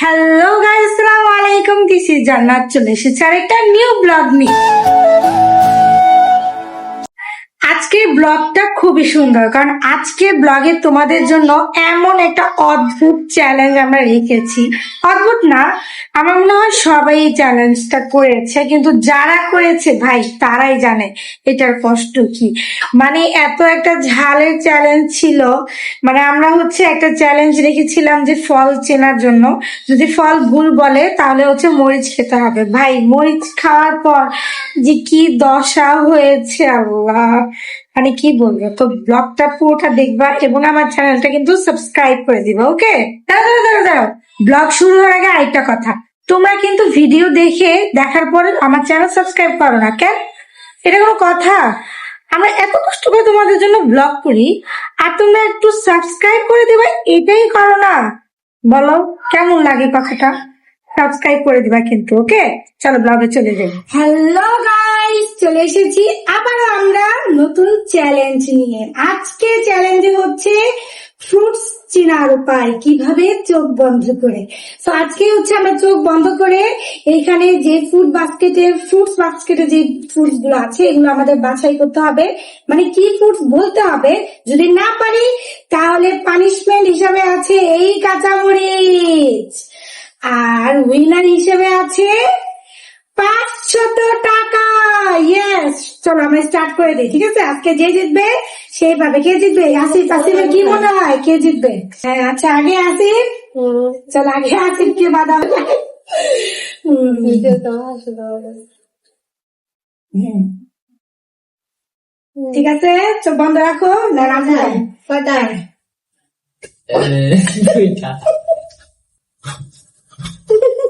Hello guys আসসালামু আলাইকুম is জান্নাত চলে এসেছে আরেকটা নিউ ব্লগ নিয়ে ব্লগটা খুবই সুন্দর, কারণ আজকের ব্লগে তোমাদের জন্য এমন একটা অদ্ভুত চ্যালেঞ্জ আমরা রেখেছি। অদ্ভুত না, আমার মনে হয় সবাই এই চ্যালেঞ্জটা করেছে, কিন্তু যারা করেছে, ভাই, তারাই জানে এটার কষ্ট কি। মানে এত একটা ঝালের চ্যালেঞ্জ ছিল মানে আমরা হচ্ছে একটা চ্যালেঞ্জ রেখেছিলাম যে ফল চেনার জন্য। যদি ফল ভুল বলে, তাহলে হচ্ছে মরিচ খেতে হবে। ভাই, মরিচ খাওয়ার পর যে কি দশা হয়েছে আল্লাহ। মানে কি বলব, তো ব্লগটা পুরোটা দেখবা এবং আমার চ্যানেলটা কিন্তু সাবস্ক্রাইব করে দিবা, ওকে? দাঁড়াও দাঁড়াও দাঁড়াও ব্লগ শুরু হওয়ার আগে আরেকটা কথা। তোমরা কিন্তু ভিডিও দেখে দেখার পরে আমার চ্যানেল সাবস্ক্রাইব করো না, কেন? এটা কোনো কথা? আমরা এত কষ্ট করে তোমাদের জন্য ব্লগ করি আর তোমরা একটু সাবস্ক্রাইব করে দিবা, এটাই করো না। বলো, কেমন লাগে কথাটা? সাবস্ক্রাইব করে দিবা কিন্তু ওকে চলো ব্লগে চলে যাই। হ্যালো গাইস চলে এসেছি আবার আমরা নতুন চ্যালেঞ্জ নিয়ে। আজকে চ্যালেঞ্জ হচ্ছে ফ্রুটস চেনার উপায়, কীভাবে চোখ বন্ধ করে। তো আজকে হচ্ছে আমরা চোখ বন্ধ করে এখানে যে ফুড বাস্কেটে ফ্রুটস বাস্কেটে যে ফ্রুটসগুলো আছে, এগুলো আমাদের বাছাই করতে হবে। মানে কি ফ্রুটস বলতে হবে? যদি না পারি, তাহলে পানিশমেন্ট হিসাবে আছে এই কাঁচামরিচ। আর উইনার হিসেবে আছে পাঁচশত টাকা। ইয়েস চলো আমরা স্টার্ট করে দিই ঠিক আছে? আজকে যে জিতবে সেই পাবে। কে জিতবে? আসিফ। আসিফের কি মনে হয়? কে জিতবে? হ্যাঁ আচ্ছা আগে আসিফ। চল আগে আসিফকে বাধা হুম, হুম। ঠিক আছে? চোখ বন্ধ রাখো। না রাখো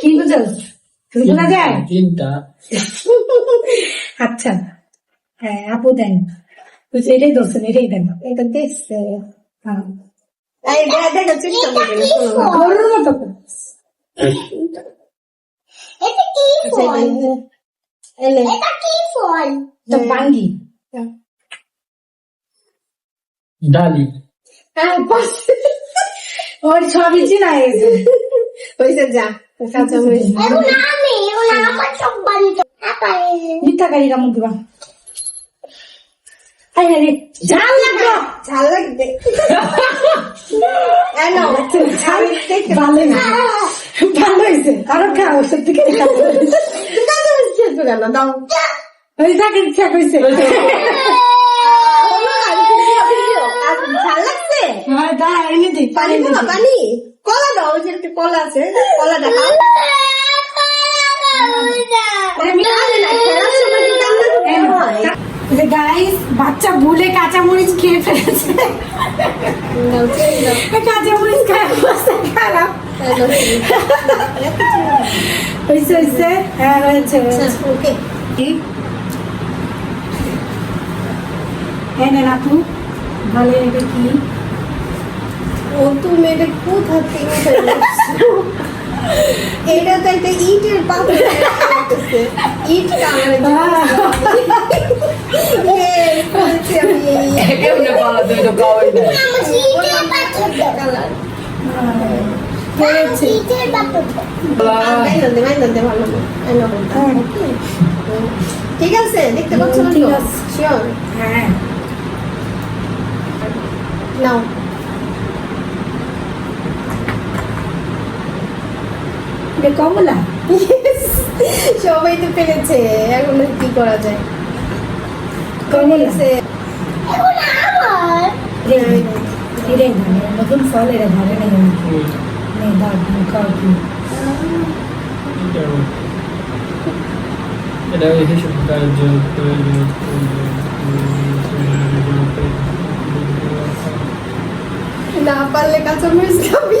কি বুঝো শোনা যায় তিনটা আচ্ছা। হ্যাঁ আপু দেন। বুঝছি এটাই দোষেন এটাই দেন। এটা দেখছে। হ্যাঁ। গরুর মতো করে। এটা কি ফল? এটা কি ফল? তো বাঙ্গি ডালি। হ্যাঁ, ওর সবই চিনা গেছে। এখন আমি এখন আমার চোখ বন্ধ আবার মিথ্যাকারী কামড় দিবা ঝাল লাগবে ঝাল ভালো ভালো হয়েছে আরও খাও সত্যি করে দাও ওই তাকে ইচ্ছা করছে ঝাল লাগছে হ্যাঁ দা এনে দিই পানি পানি দাও পানি কলা দাও ওই যে একটা কলা আছে কলা দেখাও গাইস বাচ্চা ভুলে কাঁচামরিচ খেয়ে ফেলেছে। খায় অবস্থা খারাপ হয়েছে হয়েছে হ্যাঁ হয়েছে। ওকে? আপু ভালো এটা কি? ও তুমি এটা কোথা থেকে এটা তো একটা ইটের পাথর ইট কামড়ে। ঠিক আছে দেখতে পাচ্ছ না ঠিক আছে। শিওর হ্যাঁ। নাও। এটা কমলা সবাই তো পেরেছে এখন কি করা যায় কমলা পেরেছে। এখন আমার এটাই এটাই নতুন ফল এটা ধরে নেই নেই দাও খাও কি এটা হিসেব কার্য না পারলে কাঁচামরিচ খাবি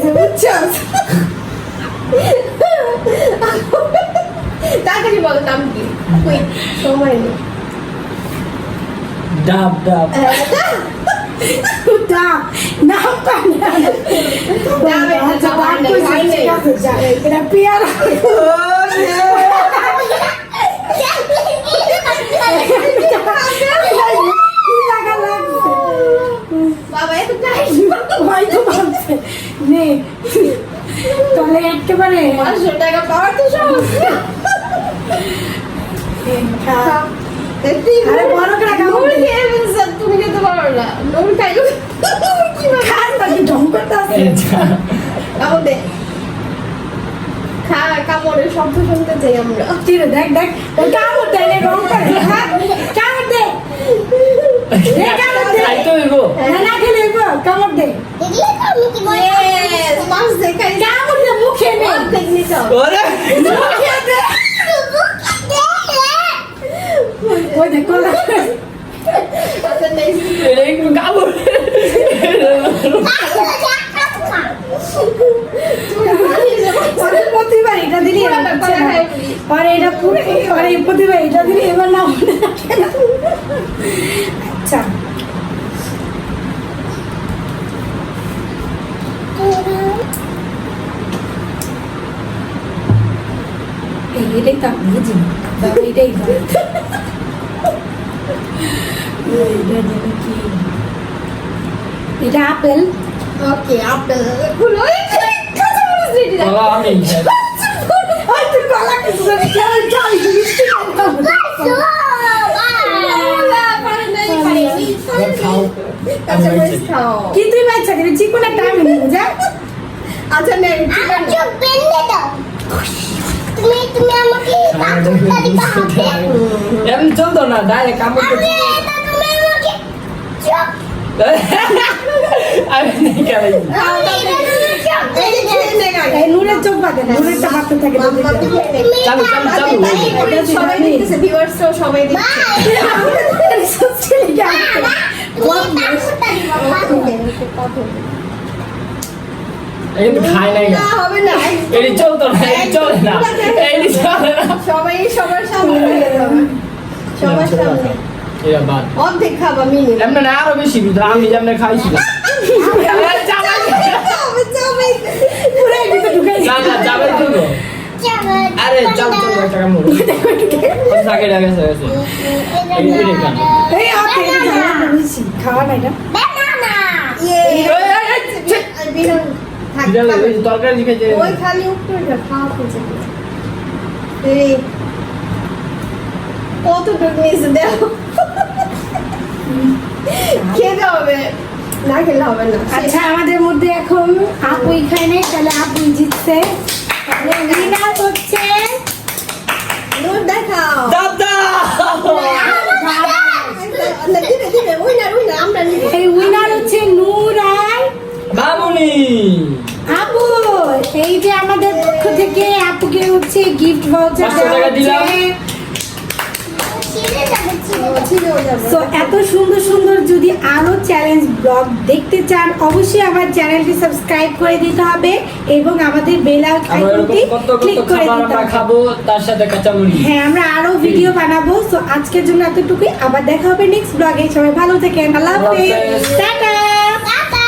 কি কুইক সময় নেই ডাব ডাব না নাম পাই না যাবে, আচ্ছা যাবে, বাদ কইছি, হয় নাই। ঠিক আছে, যা। এটা পেয়ারা কি লাগা লাগছে বাবা এত টাইট আরে বড় করে খাব। নুন খেয়ে ফেলছে, তুমি খেতে পারো না। নুন খাইলো কীভাবে? খাস ঢং করতে খা কামড়ের শব্দ শুনতে চাই আমরা। কি রে, দেখ দেখ কামড় দেয় রং করে হ্যাঁ কামড় দে দে কামড় দে খাইতে হইব। না না খেলে হইব, কামড় দে দেখলে তো আমি কি বলি Yes, মাছ দেখাই কামড় দে মুখে নে অর্ধেক নিতে হবে। ওরে মুখে দে ওই দেখ কলা আচ্ছা, next. এটা একটু কামড়। ওদের প্রতিবার এটা দিলি এবার পুরাটা হচ্ছে কলা না। খাই বলি। আর এটা পুরো আর এই প্রতিবার এটা দিলি এবার না মনে থাকে না। আচ্ছা এই এটাই তো আমি বুঝি না। বাবা, এটাই তো। এইটা যেন কি? এটা আপেল Okay, আপেল। খুলো। এই, এই, কাঁচামরিচ ready রাখ। বাবা, আমি খাই। ওই তুই কলা কিছু জানি কেমন চাই মিষ্টি খাইতাম। আল্লাহ, পারে নাই, পারে নি। এবার খাও। আমি কাঁচামরিচ খাইছি। খাও। কি তুই বাচ্চা আমি আচ্ছা, নে, ঠিক আমার আছে। চোখ বেঁধে দাও তুমি আমাকে কাকুটা দিতে হবে এমনি চলতো না ডাইরেক্ট কামড় এটা তুমি আমাকে আমি নেই হাতে এই, সবাই দেখতেছে, সবাই দেখছে। সত্যি কি এই তো খাই নাই না, হবে না। এটি চলতো না এটি চলে না এটি চলে না সবাই সবার সামনে সবার সামনে এটা বাদ অর্ধেক খাবা মিনি এমনি না আরও বেশি কিন্তু আমি যেমন খাইছিলাম না না। আরে চল চল একটা কামড় সাকে ডাকে এই এই খাওয়া না এটা ইয়ে তরকারি দিকে ওই খালি উঠতে উঠে খাওয়া খুঁজে এই কতটুকু নিয়েছে দেখো খেতে হবে না খেলে হবে না আচ্ছা আমাদের মধ্যে এখন আপুই খায় নাই তাহলে আপুই জিতছে তাহলে উইনার হচ্ছে দেখাও দাদা এই উইনার হচ্ছে নূর আর মামুনি আপু এই যে আমাদের পক্ষ থেকে আপুকে হচ্ছে গিফট ভাউচার দিলাম। সো এত সুন্দর সুন্দর যদি আরও চ্যালেঞ্জ ব্লগ দেখতে চান অবশ্যই আমার চ্যানেলটি সাবস্ক্রাইব করে দিতে হবে এবং আমাদের বেল আইকনটি ক্লিক করে দিতে হবে। তার সাথে কাঁচামরিচ হ্যাঁ আমরা আরও ভিডিও বানাবো। সো আজকের জন্য এতটুকুই। আবার দেখা হবে নেক্সট ব্লগে সবাই ভালো থাকেন। আল্লাহ হাফেজ। হাফেজ। টাটা। টাটা।